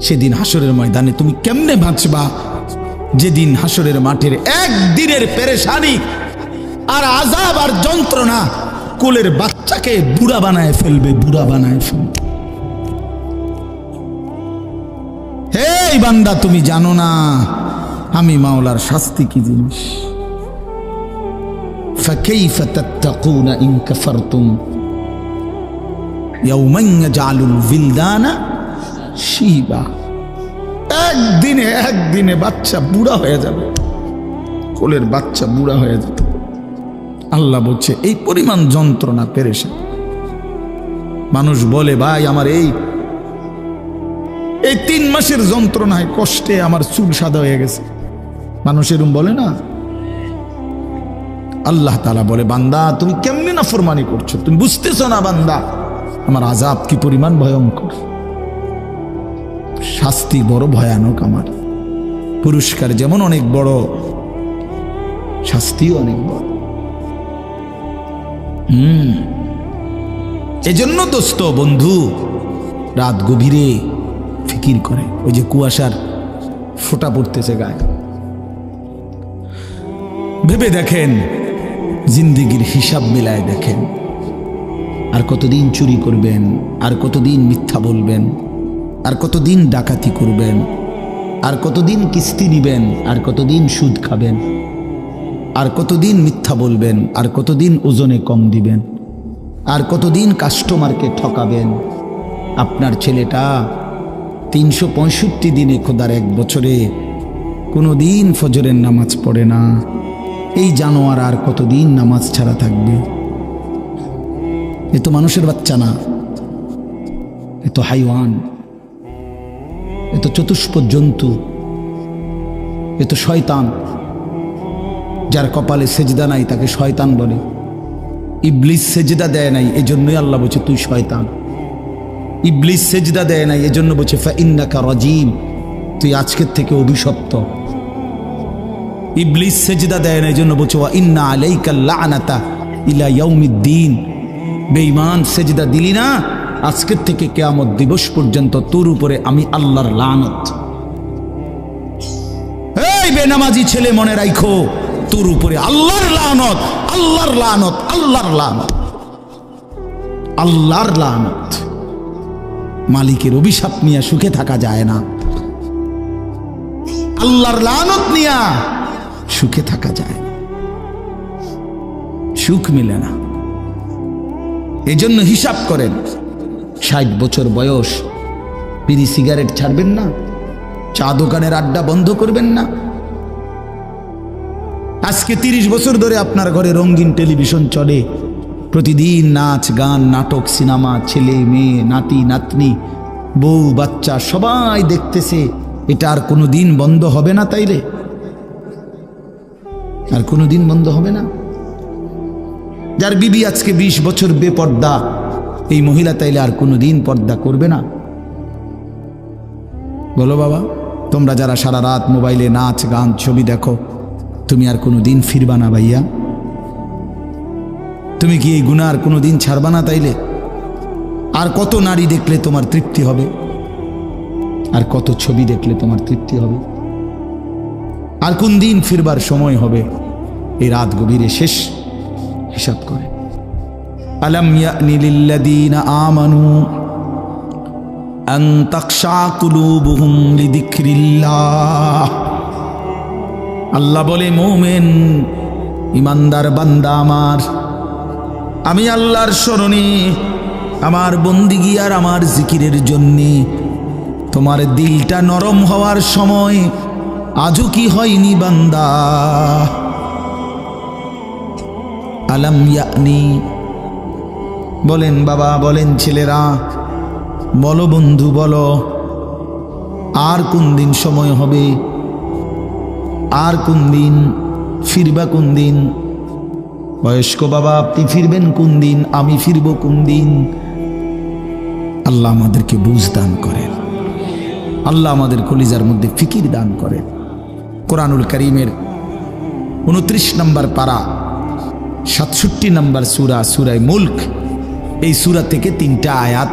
সেদিন হাসরের ময়দানে তুমি কেমনে বাঁচবা যেদিন হাসরের মাঠের একদিনের পেরেশানি আর আজাব আর যন্ত্রণা কোলের বাচ্চাকে বুড়া বানায় ফেলবে বুড়া বানায় ফেলবে হে বান্দা তুমি জানো না আমি মাওলার শাস্তি কি জিনিস فكيف تتقون إن كفرتم يوما يجعل الولدان শিবা। একদিনে একদিনে বাচ্চা বুড়া হয়ে যাবে। কোলের বাচ্চা বুড়া হয়ে যাবে। আল্লাহ বলছে, এই পরিমাণ যন্ত্রণা পেরেছে। মানুষ বলে, ভাই, আমার এই এই তিন মাসের যন্ত্রণায় কষ্টে আমার চুল সাদা হয়ে গেছে। মানুষ এরম বলে না। আল্লাহ তালা বলে, বান্দা, তুমি কেমনি না ফরমানি করছ? তুমি বুঝতেছো না, বান্দা? আমার আজাব কি পরিমাণ ভয়ঙ্কর? শাস্তি বড় ভয়ানক আমার। পুরস্কার যেমন অনেক বড়, শাস্তিও অনেক বড়। হুম। এজন্য দোস্ত বন্ধু, রাত গভীরে ফিকির করে। ওই যে কুয়াশার ফোটা পড়তেছে গায়ে। ভেবে দেখেন, জিন্দিগির হিসাব মিলায় দেখেন। আর কতদিন চুরি করবেন, আর কতদিন মিথ্যা বলবেন। আর কতদিন ডাকাতি করবেন? আর কতদিন কিস্তি নিবেন আর কতদিন সুদ খাবেন? আর কতদিন মিথ্যা বলবেন? আর কতদিন ওজনে কম দিবেন? আর কতদিন কাস্টমারকে ঠকাবেন? আপনার ছেলেটা তিনশো পঁয়ষট্টি দিনে খোদার এক বছরে কোনো দিন ফজরের নামাজ পড়ে না। এই জানোয়ার আর কতদিন নামাজ ছাড়া থাকবে? এ তো মানুষের বাচ্চা না। এ তো হাইওয়ান। এ চতুষ্প জন্তু এ তো শয়তান, যার কপালে সেজদা নাই, তাকে শয়তান বলে। ইবলিস সেজদা দেয় নাই এই জন্যই আল্লাহ বলছে, তুই শয়তান। ইবলিস সেজদা দেয় নাই, এজন্য বলছে ফাইন্নাকা রাজিম, তুই আজকের থেকে অভিশপ্ত। ইবলিস সেজদা দেয় না এই জন্য বলছে, ওয়া ইন্না আলাইকা লানাতা ইলা ইয়াউমিদ্দিন। বেঈমান সেজদা দিলি না আজকের থেকে কেয়ামত দিবস পর্যন্ত তোর উপরে আমি আল্লাহর লানত। এই বেনামাজি ছেলে মনে রাখো তোর উপরে আল্লাহর লানত আল্লাহর লানত আল্লাহর লানত। আল্লাহর লানত। মালিকের অভিশাপ নিয়ে সুখে থাকা যায় না। আল্লাহর লানত নিয়া সুখে থাকা যায় সুখ মিলে না। এজন্য হিসাব করেন ষাট বছর বয়স। বিড়ি সিগারেট ছাড়বেন না, চা দোকানের আড্ডা বন্ধ করবেন না। আজকে তিরিশ বছর ধরে আপনার ঘরে রঙিন টেলিভিশন চলে। প্রতিদিন নাচ, গান, নাটক, সিনেমা, ছেলে, মেয়ে, নাতি, নাতনি, বউ, বাচ্চা সবাই দেখতেছে, এটা আর কোনো দিন বন্ধ হবে না তাইলে? আর কোনো দিন বন্ধ হবে না? যার বিবি আজকে ২০ বছর বেপর্দা এই মহিলা তাইলে আর কোনো দিন পর্দা করবে না। বলো বাবা, তোমরা যারা সারা রাত মোবাইলে নাচ, গান, ছবি দেখো, তুমি আর কোনো দিন ফিরবা না ভাইয়া। তুমি কি এই গুণা আর কোনো দিন ছাড়বা না তাইলে? আর কত নারী দেখলে তোমার তৃপ্তি হবে? আর কত ছবি দেখলে তোমার তৃপ্তি হবে? আর কোন দিন ফিরবার সময় হবে? এই রাত গভীরে শেষ হিসাব করে। আলম ইয়ানি লিল্লাযীনা আমানু আন তাখশা কুলুবুহুম লিযিকরিল্লাহ আল্লাহ বলে, মোমেন, ইমানদার বান্দা আমার, আমি আল্লাহর স্মরণে আমার বন্দিগি আর আমার জিকিরের জন্যে তোমার দিলটা নরম হওয়ার সময় আজও কি হয়নি বান্দা? আলাম ইয়ানি বলেন বাবা, বলেন ছেলেরা, বলো বন্ধু, বলো, আর কোন দিন সময় হবে? আর কোন দিন ফিরবা কোন দিন? বয়স্ক বাবা, আপনি ফিরবেন কোন দিন? আমি ফিরব কোন দিন? আল্লাহ আমাদেরকে বুঝ দান করেন। আল্লাহ আমাদের কলিজার মধ্যে ফিকির দান করেন। কোরআনুল করিমের উনত্রিশ নম্বর পারা, সাতষট্টি নম্বর সুরা, সুরায় মুল্ক এই সুরা থেকে তিনটা আয়াত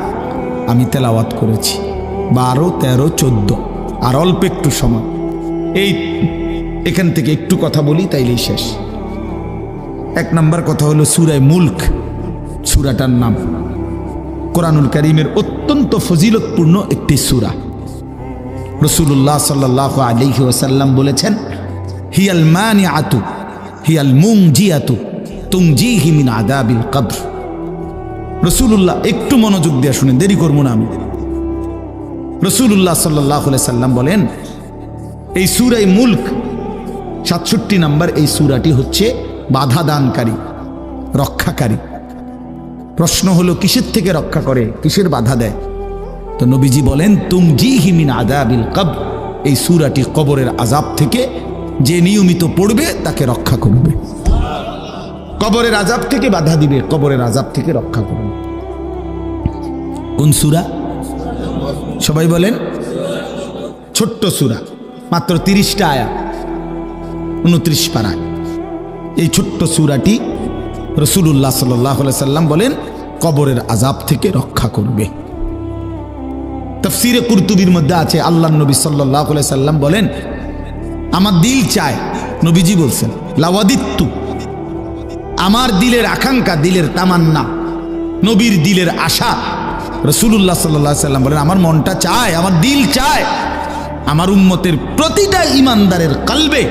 আমি তেলাওয়াত করেছি। বারো, তেরো, চোদ্দ, আর অল্প একটু সময়। এই, এখান থেকে একটু কথা বলি, তাইলেই শেষ। এক নম্বর কথা হলো সুরায় মুল্ক, সুরাটার নাম। কোরআনুল করিমের অত্যন্ত ফজিলতপূর্ণ একটি সুরা। রসুল্লাহ সাল্লাহ আলিহি ওসাল্লাম বলেছেন, হিয়াল মানি আতু হিয়াল মুং জি আতু তুং জি হিমিন আদাবিল কদ্র রসুল্লাহ একটু মনোযোগ দিয়ে শুনে দেরি করব না আমি। রসুল্লাহ সাল্লাহ সাল্লাম বলেন, এই সুরাই মুল্ক, সাতষট্টি নাম্বার এই সুরাটি হচ্ছে বাধা দানকারী রক্ষাকারী। প্রশ্ন হলো, কিসের থেকে রক্ষা করে, কিসের বাধা দেয়? তো নবীজি বলেন, তুম জি হিমিন আদাবিল কব এই সুরাটি কবরের আজাব থেকে যে নিয়মিত পড়বে, তাকে রক্ষা করবে। কবরের আজাব থেকে বাধা দিবে কবরের আজাব থেকে রক্ষা করবে। কোন সুরা? সবাই বলেন। ছোট্ট সুরা মাত্র তিরিশটা আয়া উনত্রিশ পাড়ায় এই ছোট্ট সুরাটি রসুল্লাহ সাল্লাহ সাল্লাম বলেন কবরের আজাব থেকে রক্ষা করবে। তফসিরে কুরতুবির মধ্যে আছে আল্লাহ নবী সাল্লাহ সাল্লাম বলেন আমার দিল চায় নবীজি বলছেন লাওয়াদিত্তু আমার দিলের আকাঙ্ক্ষা, দিলের তামান্না, নবীর দিলের আশা। রসুল্লাহ সাল্লাহ সাল্লাম বলেন, আমার মনটা চায়, আমার দিল চায়, আমার উম্মতের প্রতিটা ইমানদারের কালবে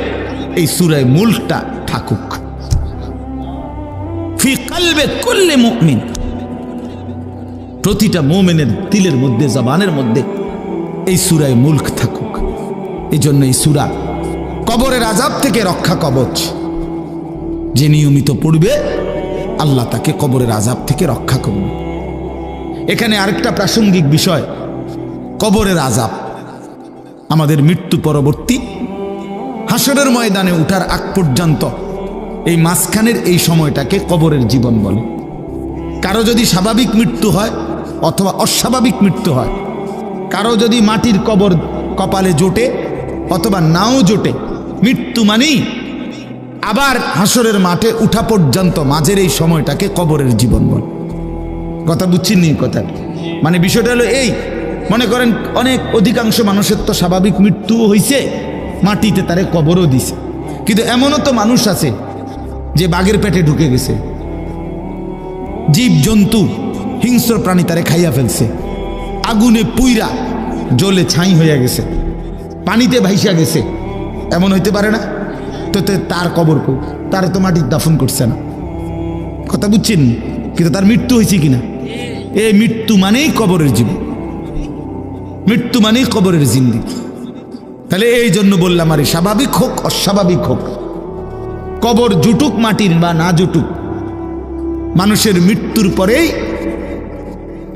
এই সুরায় মুলটা থাকুক। ফি কালবে করলে মুমিন। প্রতিটা মোমেনের দিলের মধ্যে, জবানের মধ্যে এই সুরায় মুল্ক থাকুক। এই জন্য এই সুরা কবরের আজাব থেকে রক্ষা কবচ। যে নিয়মিত পড়বে, আল্লাহ তাকে কবরের আজাব থেকে রক্ষা করবে এখানে আরেকটা প্রাসঙ্গিক বিষয়, কবরের আজাব আমাদের মৃত্যু পরবর্তী হাসরের ময়দানে উঠার আগ পর্যন্ত এই মাঝখানের এই সময়টাকে কবরের জীবন বলে। কারও যদি স্বাভাবিক মৃত্যু হয় অথবা অস্বাভাবিক মৃত্যু হয়, কারও যদি মাটির কবর কপালে জোটে অথবা নাও জোটে, মৃত্যু মানেই আবার হাসরের মাঠে উঠা পর্যন্ত মাঝের এই সময়টাকে কবরের জীবন বল। কথা বুঝছেন নি কথা? মানে বিষয়টা হলো এই, মনে করেন অনেক অধিকাংশ মানুষের তো স্বাভাবিক মৃত্যুও হয়েছে মাটিতে তারে কবরও দিছে। কিন্তু এমনও তো মানুষ আছে যে বাঘের পেটে ঢুকে গেছে। জীব জন্তু হিংস্র প্রাণী তারে খাইয়া ফেলছে। আগুনে পুইরা জলে ছাই হইয়া গেছে। পানিতে ভাইসা গেছে। এমন হইতে পারে না? তো তার কবর কই তার তো মাটির দাফন করছে না। কথা বুঝছেন? কিন্তু তার মৃত্যু হয়েছে কিনা? এই মৃত্যু মানেই কবরের জীবন। মৃত্যু মানেই কবরের জিন্দি। তাহলে এই জন্য বললাম, আরে স্বাভাবিক হোক, অস্বাভাবিক হোক। কবর জুটুক, মাটির বা না জুটুক, মানুষের মৃত্যুর পরেই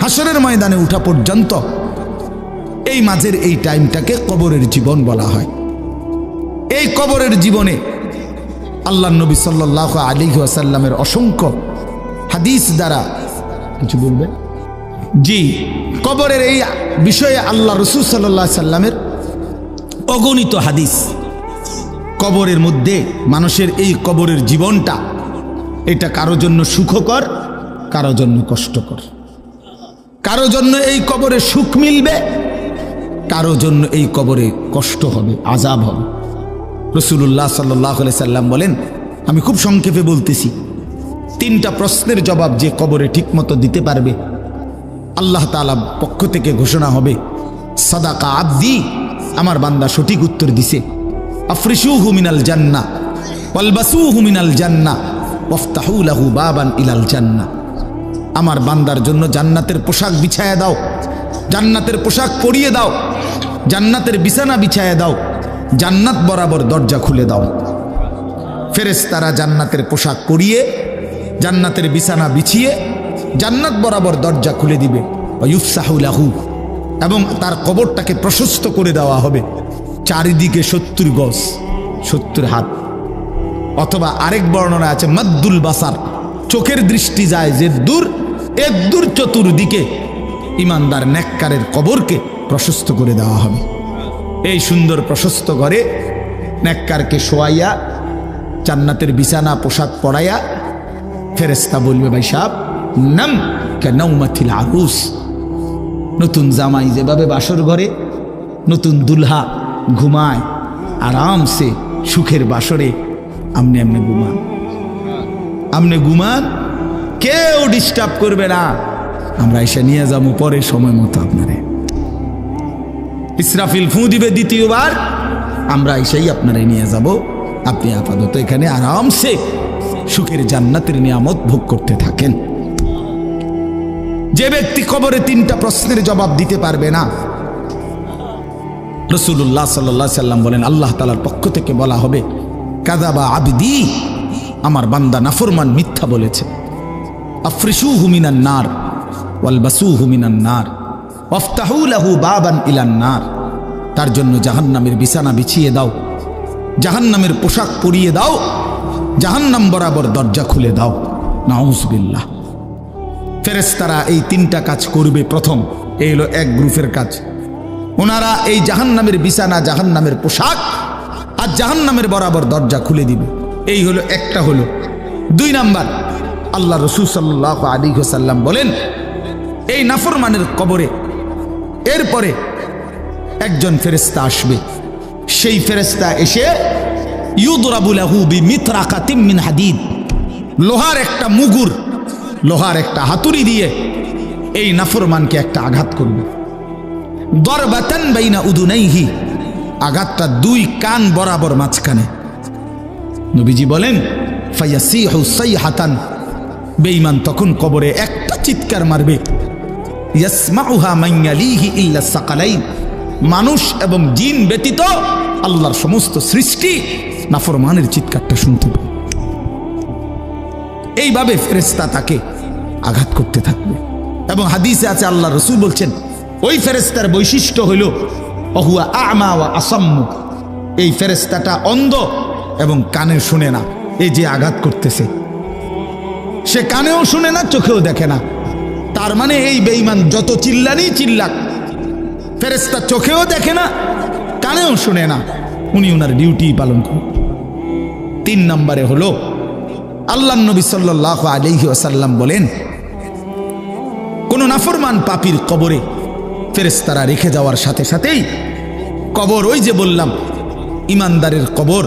হাসরের ময়দানে উঠা পর্যন্ত এই মাঝের এই টাইমটাকে কবরের জীবন বলা হয়। এই কবরের জীবনে আল্লাহ নবী সাল্লাহ আলী আসাল্লামের অসংখ্য হাদিস দ্বারা কিছু বলবে? জি, কবরের এই বিষয়ে আল্লাহ রসুল সাল্লাহ সাল্লামের অগণিত হাদিস। কবরের মধ্যে মানুষের এই কবরের জীবনটা, এটা কারও জন্য সুখকর, কারও জন্য কষ্টকর। কারও জন্য এই কবরে সুখ মিলবে, কারও জন্য এই কবরে কষ্ট হবে, আজাব হবে। রসুল্লাহ সাল্লাহ সাল্লাম বলেন, আমি খুব সংক্ষেপে বলতেছি। তিনটা প্রশ্নের জবাব যে কবরে ঠিকমতো দিতে পারবে, আল্লাহ তালা পক্ষ থেকে ঘোষণা হবে, সাদাকা আব্দি, আমার বান্দা সঠিক উত্তর দিছে। আফরিসু হুমিনাল জান্না ওয়ালবাসু হুমিনাল জান্না ওফতাহুলাহু বাবান ইলাল জান্না আমার বান্দার জন্য জান্নাতের পোশাক বিছায়া দাও, জান্নাতের পোশাক পরিয়ে দাও, জান্নাতের বিছানা বিছায়া দাও। জান্নাত বরাবর দরজা খুলে দাও। ফেরেস তারা জান্নাতের পোশাক পরিয়ে, জান্নাতের বিছানা বিছিয়ে, জান্নাত বরাবর দরজা খুলে দিবে। ইউফসাহুলাহু এবং তার কবরটাকে প্রশস্ত করে দেওয়া হবে। চারিদিকে সত্তর গজ, সত্তর হাত। অথবা আরেক বর্ণনা আছে, মদ্দুল বাসার। চোখের দৃষ্টি যায় যে দূর এক দূর চতুর্দিকে। ইমানদার নেককারের কবরকে প্রশস্ত করে দেওয়া হবে। এই সুন্দর প্রশস্ত ঘরে নেককারকে শোয়াইয়া, জান্নাতের বিছানা, পোশাক পরাইয়া ফেরেস্তা বলবে, ভাই সাহ নাম কে নৌমাথিল আরুস। নতুন জামাই যেভাবে বাসর ঘরে, নতুন দুলহা ঘুমায়, আরামসে সুখের বাসরে, আমনে আমনে ঘুমান। আমনে ঘুমান, কেউ ডিস্টার্ব করবে না। আমরা এসে নিয়ে যাব পরে সময় মতো আপনারে। ইসরাফিল ফু দিবে দ্বিতীয়বার, আমরা এসেই আপনারে নিয়ে যাব। আপনি আপাতত এখানে আরামসে সুখের জান্নাতের নিয়ামত ভোগ করতে থাকেন। যে ব্যক্তি কবরে তিনটা প্রশ্নের জবাব দিতে পারবে না রসুল্লাহ সাল্লাহ সাল্লাম বলেন, আল্লাহ তালার পক্ষ থেকে বলা হবে কাদাবা আবিদি, আমার বান্দা নাফরমান মিথ্যা বলেছে। আফ্রিসু হুমিনান নার ওয়ালবাসু হুমিনান নার। ওফতাহু লাহু বাবান ইলান নার। তার জন্য জাহান্নামের বিছানা বিছিয়ে দাও। জাহান্নামের পোশাক পরিয়ে দাও। জাহান্নাম বরাবর দরজা খুলে দাও। নাউজবিল্লাহ ফেরেস্তারা এই তিনটা কাজ করবে প্রথম। এই হলো এক গ্রুপের কাজ। ওনারা এই জাহান্নামের বিছানা, জাহান্নামের পোশাক আর জাহান্নামের বরাবর দরজা খুলে দিবে। এই হলো একটা হলো। দুই নাম্বার, আল্লাহ রসুল সাল্লাহ আলী সাল্লাম বলেন, এই নাফরমানের কবরে এরপরে একজন ফেরেস্তা আসবে। সেই ফেরেস্তা এসে মিন হাদিদ। লোহার একটা মুগুর, লোহার একটা হাতুড়ি দিয়ে এই নাফরমানকে একটা আঘাত করবে। দরবাতান বাইনা উদুনাইহি, আঘাতটা দুই কান বরাবর মাঝখানে। নবীজি বলেন ফাইয়াসিহু হাতান বেঈমান তখন কবরে একটা চিৎকার মারবে। মানুষ এবং জিন ব্যতীত আল্লাহর সমস্ত সৃষ্টি নাফরমানের চিৎকারটা শুনতে পাবে এইভাবে ফেরেস্তা তাকে আঘাত করতে থাকবে। এবং হাদিসে আছে আল্লাহ রসুল বলছেন, ওই ফেরেস্তার বৈশিষ্ট্য হইল অহুয়া আমা ওয়া আসাম্মু। এই ফেরেস্তাটা অন্ধ এবং কানে শুনে না, এই যে আঘাত করতেছে। সে কানেও শুনে না, চোখেও দেখে না। তার মানে এই বেইমান যত চিল্লানি চিল্লাক ফেরেস্তা চোখেও দেখে না, কানেও শুনে না। উনি ওনার ডিউটি পালন করেন। তিন নম্বরে হলো, আল্লাহ নবী সাল্লাহ আলহি আসাল্লাম বলেন, কোন নাফরমান পাপির কবরে ফেরেস্তারা রেখে যাওয়ার সাথে সাথেই কবর ওই যে বললাম, ইমানদারের কবর,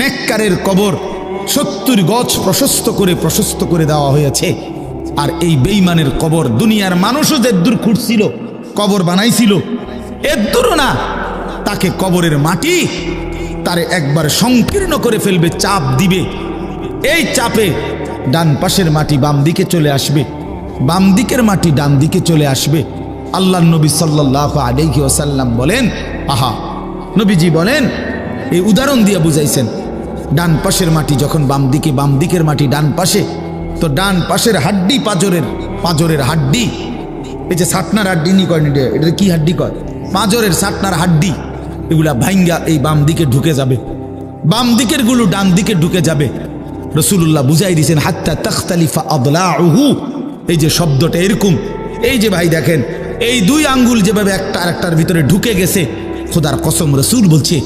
নেককারের কবর, সত্তর গছ প্রশস্ত করে প্রশস্ত করে দেওয়া হয়েছে। আর এই বেইমানের কবর দুনিয়ার মানুষও যে দূর খুঁড়ছিল, কবর বানাইছিল এর না। তাকে কবরের মাটি তারে একবার সংকীর্ণ করে ফেলবে, চাপ দিবে। এই চাপে ডান পাশের মাটি বাম দিকে চলে আসবে, বাম দিকের মাটি ডান দিকে চলে আসবে। আল্লাহ নবী সাল্লাহ আলাইহি ওসাল্লাম বলেন, আহা, নবীজি বলেন, এই উদাহরণ দিয়ে বুঝাইছেন, ডান পাশের মাটি যখন বাম দিকে, বাম দিকের মাটি ডান পাশে তো ডান পাশের হাড্ডি পাজরের পাজরের হাড্ডি। এই যে সাটনার হাড্ডি নি কয় এটা এটা কি হাড্ডি কয়? পাজরের সাটনার হাড্ডি, এগুলা ভাইঙ্গা এই বাম দিকে ঢুকে যাবে। বাম দিকেরগুলো ডান দিকে ঢুকে যাবে। রসুল্লাহ বুঝাই দিয়েছেন হাত্তা তখতালিফা আদলাহু এই যে শব্দটা এরকম। এই যে ভাই দেখেন, এই দুই আঙ্গুল যেভাবে একটা আরেকটার ভিতরে ঢুকে গেছে, খোদার কসম রসুল বলছে,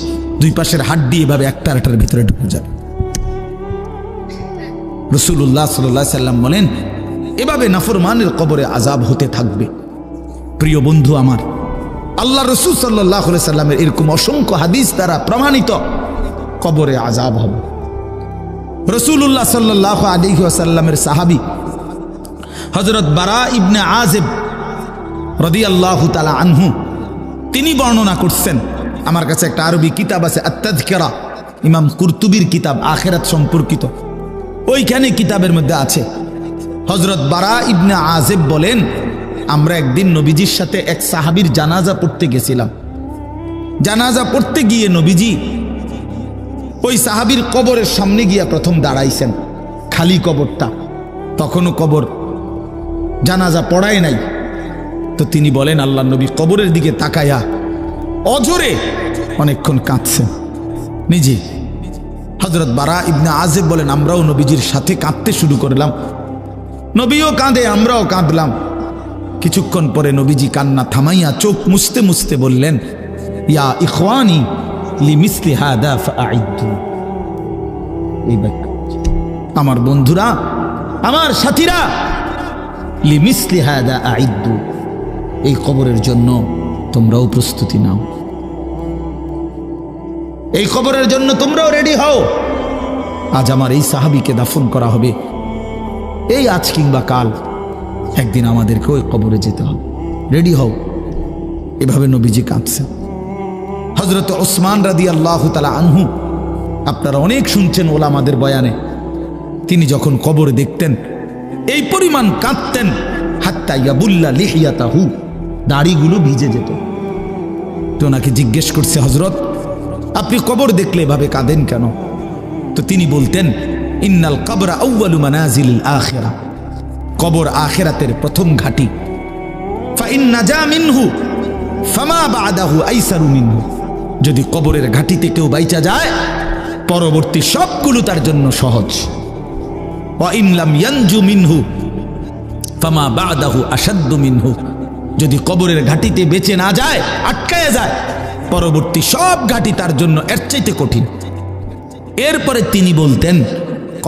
দুই পাশের হাড্ডি এভাবে একটা আরেকটার ভিতরে ঢুকে যাবে। রসুল্লাহ সাল্লাহ সাল্লাম বলেন, এভাবে নাফরমানের কবরে আজাব হতে থাকবে। প্রিয় বন্ধু আমার আল্লাহ রসুল সাল্লাহ সাল্লামের এরকম অসংখ্য হাদিস দ্বারা প্রমাণিত কবরে আজাব হবে। রসুল্লাহ সাল্লাহ আলী আসাল্লামের সাহাবি হজরত বারা ইবনে আজেব রদি আল্লাহ তালা আনহু, তিনি বর্ণনা করছেন, আমার কাছে একটা আরবি কিতাব আছে আত্মাধিকেরা ইমাম কুরতুবির কিতাব, আখেরাত সম্পর্কিত। ওইখানে কিতাবের মধ্যে আছে। হজরত বারা ইবনে আজেব বলেন, আমরা একদিন নবীজির সাথে এক সাহাবির জানাজা পড়তে গেছিলাম। জানাজা পড়তে গিয়ে নবীজি ওই সাহাবির কবরের সামনে গিয়া প্রথম দাঁড়াইছেন, খালি কবরটা। তখনও কবর জানাজা পড়ায় নাই। তো তিনি বলেন, আল্লাহ নবী কবরের দিকে তাকায়া অজরে অনেকক্ষণ কাঁদছেন। নিজে হজরত বারা ইবনে আজেব বলেন, আমরাও নবীজির সাথে কাঁদতে শুরু করলাম। নবীও কাঁদে, আমরাও কাঁদলাম। কিছুক্ষণ পরে নবীজি কান্না থামাইয়া চোখ মুছতে মুছতে বললেন, ইয়া ইখওয়ানি লিমিসলি হাদা আমার বন্ধুরা, আমার সাথীরা লিমিসলি হাদা আইদ্দু। এই কবরের জন্য তোমরাও প্রস্তুতি নাও। এই খবরের জন্য তোমরাও রেডি হও। আজ আমার এই সাহাবিকে দাফন করা হবে। এই আজ কিংবা কাল। একদিন আমাদেরকে ওই কবরে যেতে হবে। রেডি হও। এভাবে নবীজি কাঁদছেন। হজরত ওসমান রাদি আল্লাহ তালা আনহু, আপনারা অনেক শুনছেন ওলামাদের বয়ানে। তিনি যখন কবর দেখতেন, এই পরিমাণ কাঁদতেন, হাত্তা ইয়াবুল্লা লিহিয়াতাহু, দাড়িগুলো ভিজে যেত। তো ওনাকে জিজ্ঞেস করছে হজরত আপনি কবর দেখলে এভাবে কাঁদেন কেন? তো তিনি বলতেন, ইন্নাল কবরা আউ্বালু মানাজিল আখেরা। কবর আখেরাতের প্রথম ঘাটি। যদি কবরের ঘাটিতে কেউ বাইচা যায়, পরবর্তী সবগুলো তার জন্য সহজ। মিনহু ফামা বাদাহু মিনহু। যদি কবরের ঘাটিতে বেঁচে না যায়, আটকায় যায়। পরবর্তী সব ঘাটি তার জন্য এর চাইতে কঠিন। এরপরে তিনি বলতেন,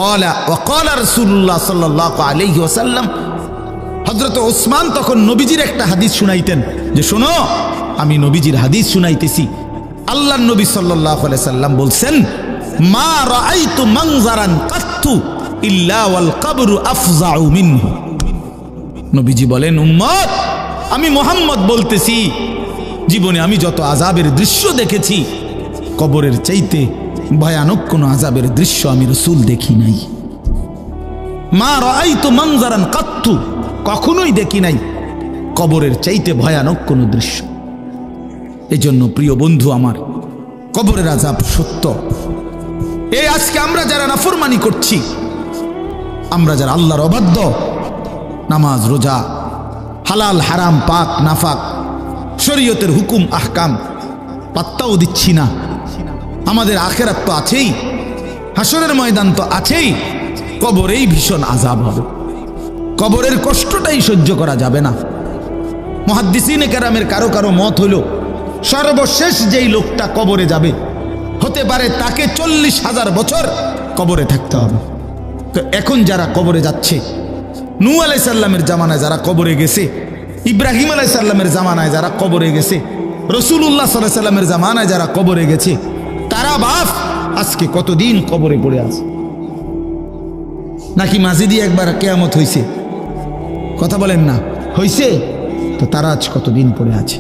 কলা ও কলা রসুল্লাহ সাল্লাহ আলহি ওসাল্লাম হজরত ওসমান তখন নবীজির একটা হাদিস শুনাইতেন যে, শোনো, আমি নবীজির হাদিস শুনাইতেছি। আল্লাহ নবী সাল্লাহ সাল্লাম বলছেন, মা রাআইতু মানজারান কাত্তু ইল্লা ওয়াল কবরু আফজাউ মিনহু। নবীজি বলেন, উম্মত, আমি মোহাম্মদ বলতেছি। জীবনে আমি যত আজাবের দৃশ্য দেখেছি, কবরের চাইতে ভয়ানক কোনো আজাবের দৃশ্য আমি রসুল দেখি নাই। মা রাই তো মঞ্জারান কাত্তু, কখনোই দেখি নাই কবরের চাইতে ভয়ানক কোনো দৃশ্য। এই জন্য প্রিয় বন্ধু আমার, কবরের আজাব সত্য। এই আজকে আমরা যারা নাফরমানি করছি, আমরা যারা আল্লাহর অবাধ্য, নামাজ, রোজা, হালাল, হারাম, পাক, নাফাক শরীয়তের হুকুম, আহকাম পাত্তাও দিচ্ছি না। আমাদের আখেরাত তো আছেই হাসরের ময়দান তো আছেই, কবরেই ভীষণ আজাব হবে। কবরের কষ্টটাই সহ্য করা যাবে না। মহাদ্দিসিনে কেরামের কারও কারও মত হইল সর্বশেষ যেই লোকটা কবরে যাবে, হতে পারে তাকে চল্লিশ হাজার বছর কবরে থাকতে হবে। তো এখন যারা কবরে যাচ্ছে, নু আলাই সাল্লামের জামানায় যারা কবরে গেছে ইব্রাহিম আলাই সাল্লামের জামানায় যারা কবরে গেছে রসুল্লাহ সাল্লাহ সাল্লামের জামানায় যারা কবরে গেছে, তারা বাপ, আজকে কতদিন কবরে পড়ে আছে? নাকি মাঝিদি একবার কেয়ামত হইছে? কথা বলেন না। হইছে? তো তারা আজ কতদিন পড়ে আছে?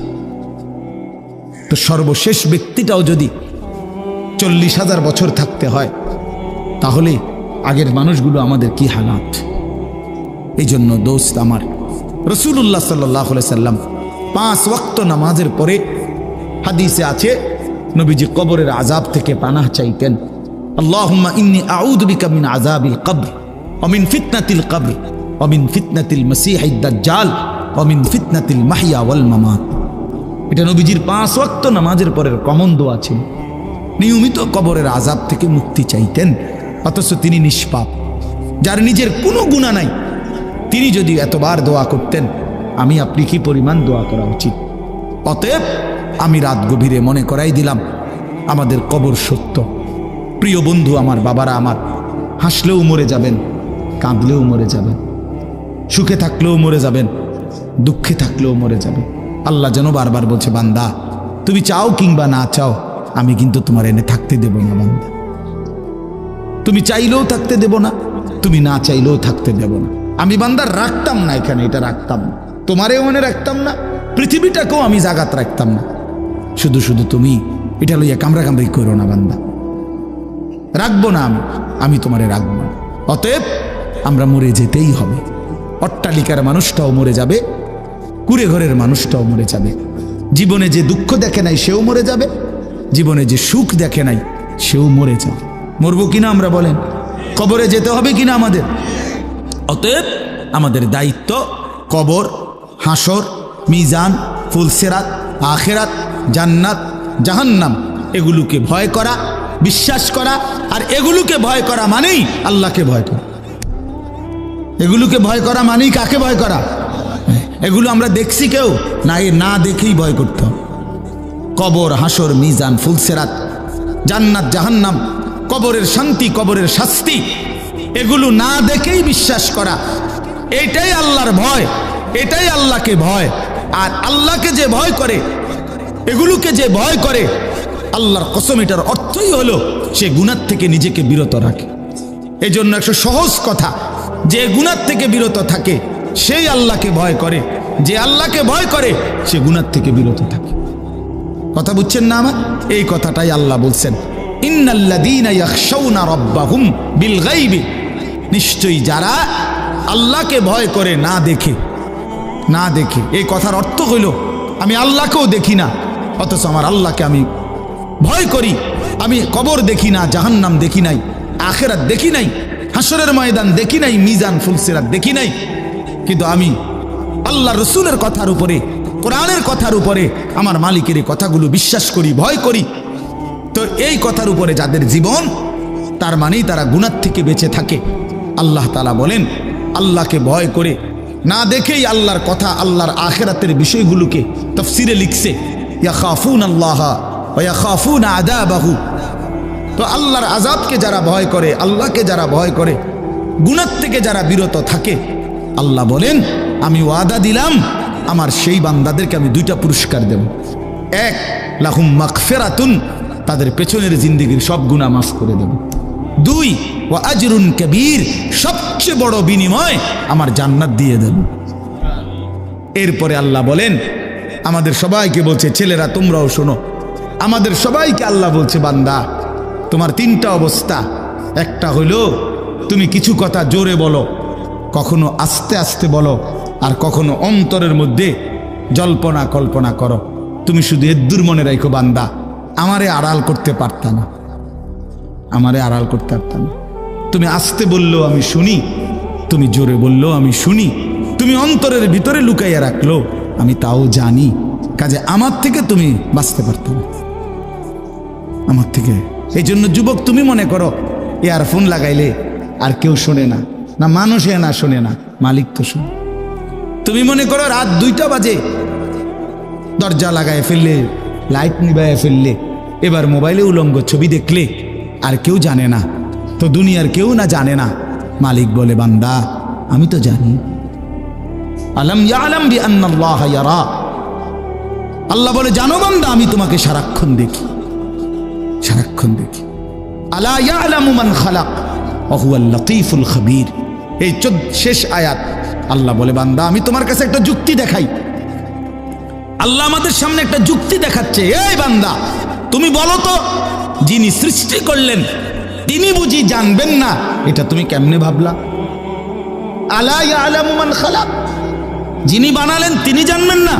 তো সর্বশেষ ব্যক্তিটাও যদি চল্লিশ হাজার বছর থাকতে হয়, তাহলে আগের মানুষগুলো আমাদের কি হালাত? এই জন্য দোস্ত আমার রসুল্লাহ সাল্লাহ সাল্লাম পাঁচ ওয়াক্ত নামাজের পরে হাদিসে আছে, নবীজি কবরের আজাব থেকে পানাহ চাইতেন। আল্লাহুম্মা ইন্নি আউযু বিকা মিন আযাবিল কবর, ওয়া মিন ফিতনাতিল এটা নবীজির পাঁচ ওয়াক্ত নামাজের পরের নিয়মিত কবরের আজাব থেকে মুক্তি চাইতেন, অথচ তিনি নিষ্পাপ, যার নিজের কোনো গুণা নাই। তিনি যদি এতবার দোয়া করতেন, আমি আপনি কি পরিমাণ দোয়া করা উচিত? অতএব আমি রাত গভীরে মনে করাই দিলাম, আমাদের কবর সত্য। প্রিয় বন্ধু, আমার বাবারা আমার, হাসলেও মরে যাবেন, কাঁদলেও মরে যাবেন, সুখে থাকলেও মরে যাবেন, দুঃখে থাকলেও মরে যাবে আল্লাহ যেন বারবার বলছে, বান্দা, তুমি চাও কিংবা না চাও, আমি কিন্তু তোমার এনে থাকতে দেব না, বান্দা। তুমি চাইলেও থাকতে দেব না, তুমি না চাইলেও থাকতে দেব না। আমি বান্দার রাখতাম না এখানে, এটা রাখতাম। না তোমারেও মনে রাখতাম না, পৃথিবীটাকেও আমি জাগাত রাখতাম না। শুধু শুধু তুমি এটা লইয়া কামড়া কামড়ি করো না বান্দা। রাখব না আমি আমি তোমারে রাখব না। অতএব আমরা মরে যেতেই হবে। অট্টালিকার মানুষটাও মরে যাবে কুড়ে ঘরের মানুষটাও মরে যাবে। জীবনে যে দুঃখ দেখে নাই সেও মরে যাবে, জীবনে যে সুখ দেখে নাই সেও মরে যাবে। মরবো কিনা আমরা বলেন? কবরে যেতে হবে কিনা আমাদের? অতএব আমাদের দায়িত্ব কবর, হাসর, মিজান, ফুলসেরাত, আখেরাত, জান্নাত, জাহান্নাম, এগুলোকে ভয় করা, বিশ্বাস করা, আর এগুলোকে ভয় করা মানেই আল্লাহকে ভয় করা। এগুলোকে ভয় করা মানেই কাকে ভয় করা? এগুলো আমরা দেখছি কেউ, না, এ না দেখেই ভয় করতে কবর, হাসর, মিজান, ফুলসেরাত, জান্নাত, জাহান্নাম, কবরের শান্তি, কবরের শাস্তি এগুলো না দেখেই বিশ্বাস করা। এটাই আল্লাহর ভয়, এটাই আল্লাহকে ভয়। আর আল্লাহকে যে ভয় করে, এগুলোকে যে ভয় করে, আল্লাহর কসম এটার অর্থই হলো সে গুনার থেকে নিজেকে বিরত রাখে। এই জন্য একটা সহজ কথা, যে গুনার থেকে বিরত থাকে, সেই আল্লাহকে ভয় করে। যে আল্লাহকে ভয় করে, সে গুনার থেকে বিরত থাকে। কথা বুঝছেন না আমার? এই কথাটাই আল্লাহ বলছেন। নিশ্চয়ই যারা আল্লাহকে ভয় করে না দেখে না দেখে। এই কথার অর্থ হইল, আমি আল্লাহকেও দেখি না, অথচ আমার আল্লাহকে আমি ভয় করি। আমি কবর দেখি না, জাহান্নাম দেখি নাই, আখেরাত দেখি নাই হাসরের ময়দান দেখি নাই, মিজান ফুলসিরাত দেখি নাই। কিন্তু আমি আল্লাহ রসুলের কথার উপরে, কোরআনের কথার উপরে, আমার মালিকের কথাগুলো বিশ্বাস করি, ভয় করি। এই কথার উপরে যাদের জীবন, তার মানেই তারা গুনার থেকে বেঁচে থাকে। আল্লাহ তালা বলেন, আল্লাহকে ভয় করে না দেখেই আল্লাহর কথা আল্লাহর আখেরাতের বিষয়গুলোকে তফসিরে লিখছে ইয়া খাফুন আল্লাহ ইয়া খাফুন আদাবাহু তো আল্লাহর আজাবকে যারা ভয় করে, আল্লাহকে যারা ভয় করে গুনার থেকে যারা বিরত থাকে, আল্লাহ বলেন, আমি ওয়াদা দিলাম, আমার সেই বান্দাদেরকে আমি দুইটা পুরস্কার দেব। এক, লাহুম মাকফেরাতুন তাদের পেছনের জিন্দিগির সব গুণা মাফ করে দেব। দুই ও আজরুন কবির, সবচেয়ে বড় বিনিময় আমার জান্নাত দিয়ে দেব। এরপরে আল্লাহ বলেন, আমাদের সবাইকে বলছে, ছেলেরা, তোমরাও শোনো। আমাদের সবাইকে আল্লাহ বলছে, বান্দা, তোমার তিনটা অবস্থা। একটা হইল তুমি কিছু কথা জোরে বলো, কখনো আস্তে আস্তে বলো, আর কখনো অন্তরের মধ্যে জল্পনা কল্পনা করো। তুমি শুধু এদ্দুর মনে রাখো, বান্দা। আমারে আড়াল করতে পারতা না আমারে আড়াল করতে পারতাম। না তুমি আস্তে বললেও আমি শুনি, তুমি জোরে বললেও আমি শুনি, তুমি অন্তরের ভিতরে লুকাইয়া রাখল, আমি তাও জানি, কাজে আমার থেকে তুমি বাঁচতে পারত না। আমার থেকে। এই জন্য যুবক, তুমি মনে করো, ইয়ারফোন লাগাইলে আর কেউ শোনে না না মানুষে না শোনে না, মালিক তো শোনে। তুমি মনে করো রাত দুইটা বাজে, দরজা লাগায় ফেললে লাইট নিবায় ফেললে। এবার মোবাইলে উলঙ্গ ছবি দেখলে আর কেউ জানে না। তো দুনিয়ার কেউ না জানে না। মালিক বলে, বান্দা, আমি তো জানি। আলম আলম বি আন্নাল্লাহ ইয়ারা। আল্লাহ বলে, জানো বান্দা, আমি তোমাকে সারাক্ষণ দেখি। সারাক্ষণ দেখি। আলা ইয়ালামু মান খালাক ওয়া হুয়াল লতীফুল খবীর। এই শেষ আয়াত, আল্লাহ বলে, বান্দা, আমি তোমার কাছে একটা যুক্তি দেখাই। আল্লাহ আমাদের সামনে একটা যুক্তি দেখাচ্ছে, এই বান্দা, তুমি বলো তো, যিনি সৃষ্টি করলেন, তিনি বুঝি জানবেন না, এটা তুমি কেমনে ভাবলা? আলা ইয়ালামু মান খালাক, যিনি বানালেন, তিনি জানবেন না।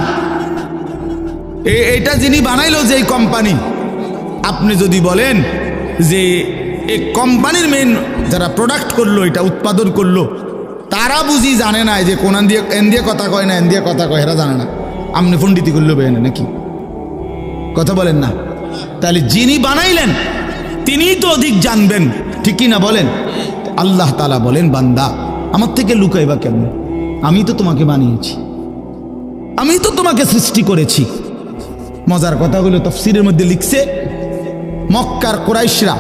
এটা যিনি বানাইলো যে কোম্পানি, আপনি যদি বলেন যে এই কোম্পানির মেন যারা প্রোডাক্ট করল, এটা উৎপাদন করল, তারা বুঝি জানে না যে কোন দিয়ে, এন দিয়ে কথা কয় না, এন দিয়ে কথা কয় এরা জানে না। আপনি পণ্ডিতি করল বেনে নাকি? কথা বলেন না। তাহলে যিনি বানাইলেন, তিনিই তো অধিক জানবেন। ঠিকই না বলেন? আল্লাহ তালা বলেন, বান্দা, আমার থেকে লুকাইবা কেমন? আমি তো তোমাকে বানিয়েছি। আমি তো তোমাকে সৃষ্টি করেছি। মজার কথাগুলো তফসিরের মধ্যে লিখছে। মক্কার কোরাইশরা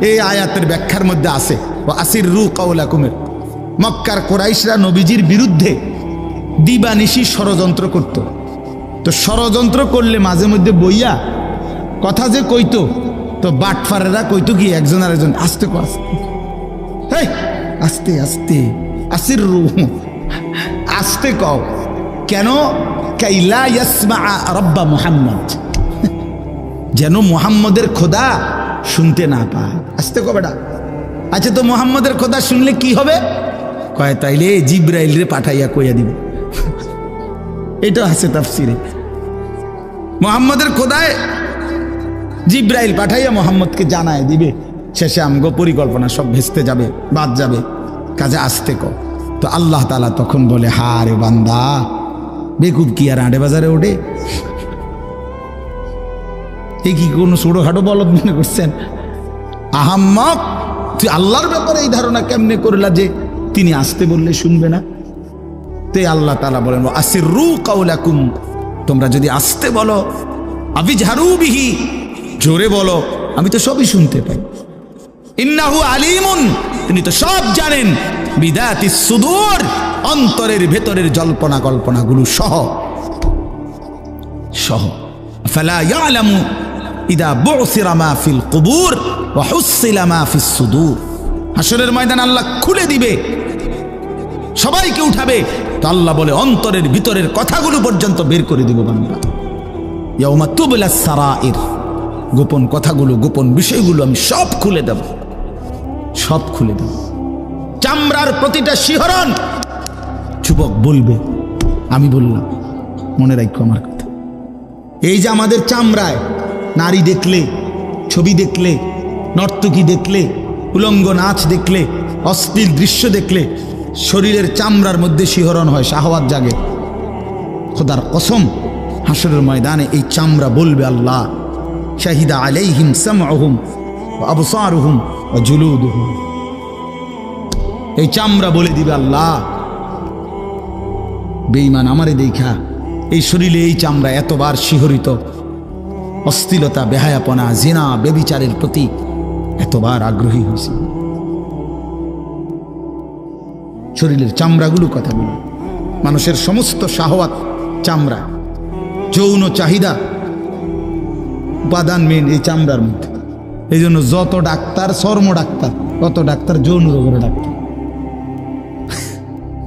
এই আয়াতের ব্যাখ্যার মধ্যে আছে। ও আসির রু কাউলা কুমের মক্কার কোরাইশরা নবীজির বিরুদ্ধে দিবানিশি ষড়যন্ত্র করত। তো ষড়যন্ত্র করলে মাঝে মধ্যে বইয়া কথা যে কইতো তো বাটফারেরা কইতো কি একজন আর একজন আস্তে কো আস্তে হেই, আস্তে আস্তে আসির রু আস্তে কও। কেন? কাইলা ইয়াসমা রব্বা মুহাম্মদ। যেন মুহাম্মদের খোদা শুনতে না পায়। আসতে কবেটা আচ্ছা তো মুহাম্মদের খোদা শুনলে কি হবে? কয় তাইলে জিব্রাইল রে পাঠাইয়া কইয়া দিব। এটা আছে তাফসিরে। মোহাম্মদের খোদায় জিব্রাইল পাঠাইয়া মোহাম্মদকে জানায় দিবে, শেষে আমগো পরিকল্পনা সব ভেস্তে যাবে, বাদ যাবে, কাজে আসতে ক। তো আল্লাহ তালা তখন বলে হা রে বান্দা, বেকুব কি আর আড়ে বাজারে ওঠে? এ কি কোনো ছোটোখাটো বলদ মনে করছেন? আহাম্মক, তুই আল্লাহর ব্যাপারে এই ধারণা কেমনে করলা যে তিনি আসতে বললে শুনবে না? তে আল্লাহ তালা বলেন আসির রু কাউলাকুম তোমরা যদি আসতে বলো আবি ঝাড়ু বিহি। জোরে বলো, আমি তো সবই শুনতে পাই। ইন্নাহু আলিমুন। তিনি তো সব জানেন। বিদাতি সুদূর। অন্তরের ভেতরের জল্পনা কল্পনাগুলো সহ। সহ। ফালা ইয়ালামু ইদা বুসিরা মা ফিল কুবুর ওয়া হুসিলা মা ফিস সুদূর। হাসরের ময়দান আল্লাহ খুলে দিবে। সবাইকে উঠাবে। তো আল্লাহ বলে, অন্তরের ভিতরের কথাগুলো পর্যন্ত বের করে দিব বান্দা। ইয়াউমা তুবলা সারাইর, গোপন কথাগুলো, গোপন বিষয়গুলো আমি সব খুলে দেব। সব খুলে দেব। চামড়ার প্রতিটা শিহরণ, যুবক বলবে, আমি বললাম, মনে রাখো আমার কথা। এই যে আমাদের চামড়ায় নারী দেখলে, ছবি দেখলে, নর্তকী দেখলে, উলঙ্গ নাচ দেখলে অস্থির দৃশ্য দেখলে শরীরের চামড়ার মধ্যে শিহরণ হয়, শাহওয়াত জাগে। খোদার কসম, হাসরের ময়দানে এই চামড়া বলবে আল্লাহ, শাহিদা আলাইহিম আবসারুহুম ওয়া জুলুদুহুম। এই চামড়া বলে দিবে আল্লাহ, বেঈমান আমারে দেখা, এই শরীরে এই চামড়া এতবার শিহরিত, অস্থিলতা, বেহায়াপনা, জেনা, বেবিচারের প্রতি এতবার আগ্রহী হয়েছে। শরীরের চামড়াগুলো কথা বলি। মানুষের সমস্ত শাহওয়াত চামড়া, যৌন চাহিদা উপাদান মেন এই চামড়ার মধ্যে। এই জন্য যত ডাক্তার, চর্ম ডাক্তার, তত ডাক্তার যৌন রোগের ডাক্তার।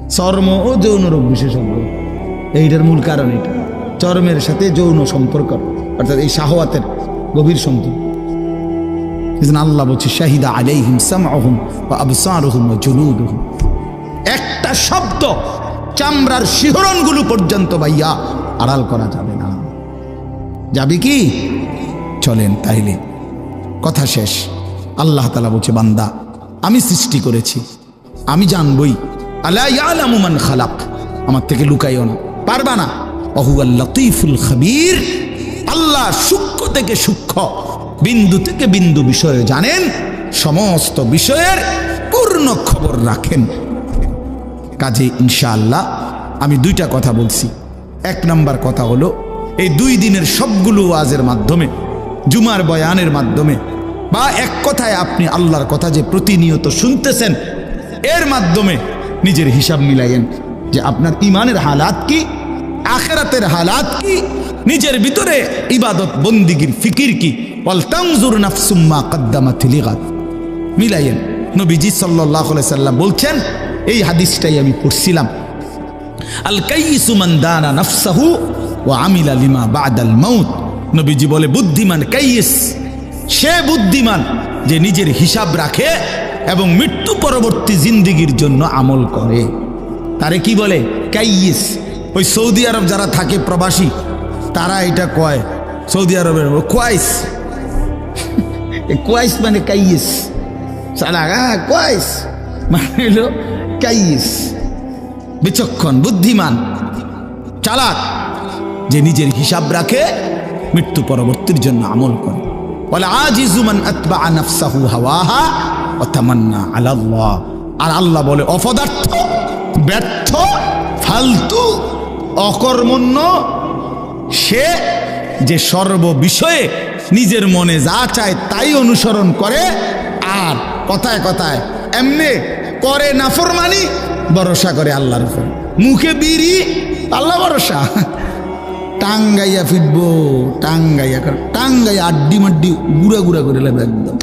চর্ম ও যৌন রোগ বিশেষজ্ঞ। এইটার মূল কারণ এটা। চর্মের সাথে যৌন সম্পর্ক। অর্থাৎ এই শাহওয়াতের গভীর সম্পর্ক। আল্লাহ বলছে, শাহিদা আলাইহিম সামআহুম ওয়া আবসারুহুম জুলুদুহুম। একটা শব্দ চামড়ার শিহরণগুলো পর্যন্ত ভাইয়া আড়াল করা যাবে না। যাবে কি? চলেন তাইলে। কথা শেষ। আল্লাহ তালা বলছে, বান্দা, আমি সৃষ্টি করেছি। আমি জানবই। আলা ইয়ালামু মান খালাক। আমার থেকে লুকাইও না। পারবা না? অহু লতিফুল খাবির। আল্লাহ সূক্ষ্ম থেকে সূক্ষ্ম, বিন্দু থেকে বিন্দু বিষয়ে জানেন। সমস্ত বিষয়ের পূর্ণ খবর রাখেন। কাজে ইনশাআল্লাহ আমি দুইটা কথা বলছি। এক নাম্বার কথা হলো, এই দুই দিনের সবগুলো ওয়াজের মাধ্যমে, জুমার বয়ানের মাধ্যমে, বা এক কথায় আপনি আল্লাহর কথা যে প্রতিনিয়ত শুনতেছেন, এর মাধ্যমে নিজের হিসাব মিলাইয়েন যে আপনার ইমানের হালাত কি, আখেরাতের হালাত কি, নিজের ভিতরে ইবাদত বন্দিগির ফিকির কি ওয়ালতানজুর নাফসুম্মা কাদ্দামাত লিগাত মিলাইয়েন। নবীজি সাল্লাহ সাল্লাম বলছেন এই হাদিসটাই আমি পড়ছিলাম। আল কাইসু মান দানা নাফসাহু ও আমিলা লিমা বাদাল মাউত। নবীজি বলে, বুদ্ধিমান কাইস সে বুদ্ধিমান যে নিজের হিসাব রাখে এবং মৃত্যু পরবর্তী জিন্দিগির জন্য আমল করে। তারে কি বলে? কাইস ওই সৌদি আরব যারা থাকে প্রবাসী, তারা এটা কয়। সৌদি আরবের কোয়াইস কোয়াইস মানে কাইস সালা হ্যাঁ কোয়াইস মানে হলো কাইস। বিচক্ষণ, বুদ্ধিমান, চালাক, যে নিজের হিসাব রাখে, মৃত্যু পরবর্তীর জন্য আমল করে। বলে আজিজুমান আতবা নাফসাহু হাওয়াহা ও তামান্না আলাল্লাহ। আর আল্লাহ বলে, অপদার্থ, ব্যর্থ, ফালতু, অকর্মণ্য, সে যে সর্ব বিষয়ে নিজের মনে যা চায় তাই অনুসরণ করে, আর কথায় কথায়, এমনি করে নাফরমানি, ভরসা করে আল্লাহর উপর। মুখে বিড়ি, আল্লাহ ভরসা। টাঙ্গাইয়া ফিটবো টাঙ্গাইয়া কর টাঙ্গাইয়া আড্ডি মাড্ডি গুড়া গুড়া করে লাগবে একদম।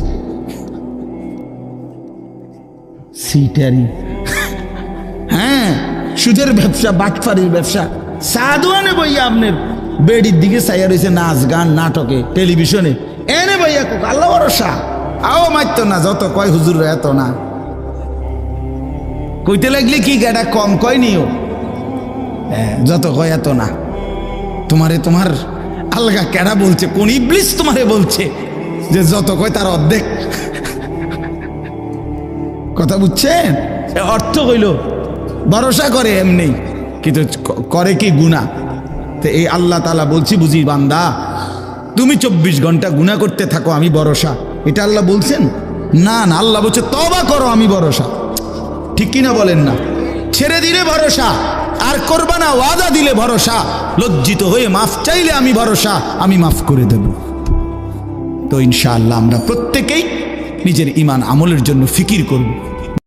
সিটারি। হ্যাঁ সুদের ব্যবসা, বাটফারির ব্যবসা। সাধুয়ানে বইয়া আপনার বেডির দিকে চাইয়া রয়েছে নাচ গান, নাটকে, টেলিভিশনে। এনে বইয়া আল্লাহ ভরসা। আও মারতো না, যত কয় হুজুর এত না। কইতে লাগলে কি গাটা কম কয় নিও। যত কয় এত না। তোমারে তোমার আলগা কেডা বলছে কোন ইবলিস তোমারে বলছে যে যত কয় তার অর্ধেক। কথা বুঝছেন? অর্থ কইল। ভরসা করে এমনি। কিন্তু করে কি গুণা তো এই আল্লাহ তালা বলছি বুঝি বান্দা তুমি চব্বিশ ঘণ্টা গুণা করতে থাকো আমি ভরসা। এটা আল্লাহ বলছেন? না না আল্লাহ বলছে তবা করো আমি ভরসা। ঠিক কিনা বলেন না। ছেড়ে দিলে ভরসা, আর করবা না, ওয়াদা দিলে ভরসা। লজ্জিত হয়ে মাফ চাইলে আমি ভরসা, আমি মাফ করে দেব। তো ইনশাআল্লাহ আমরা প্রত্যেকেই নিজের ইমান আমলের জন্য ফিকির করব।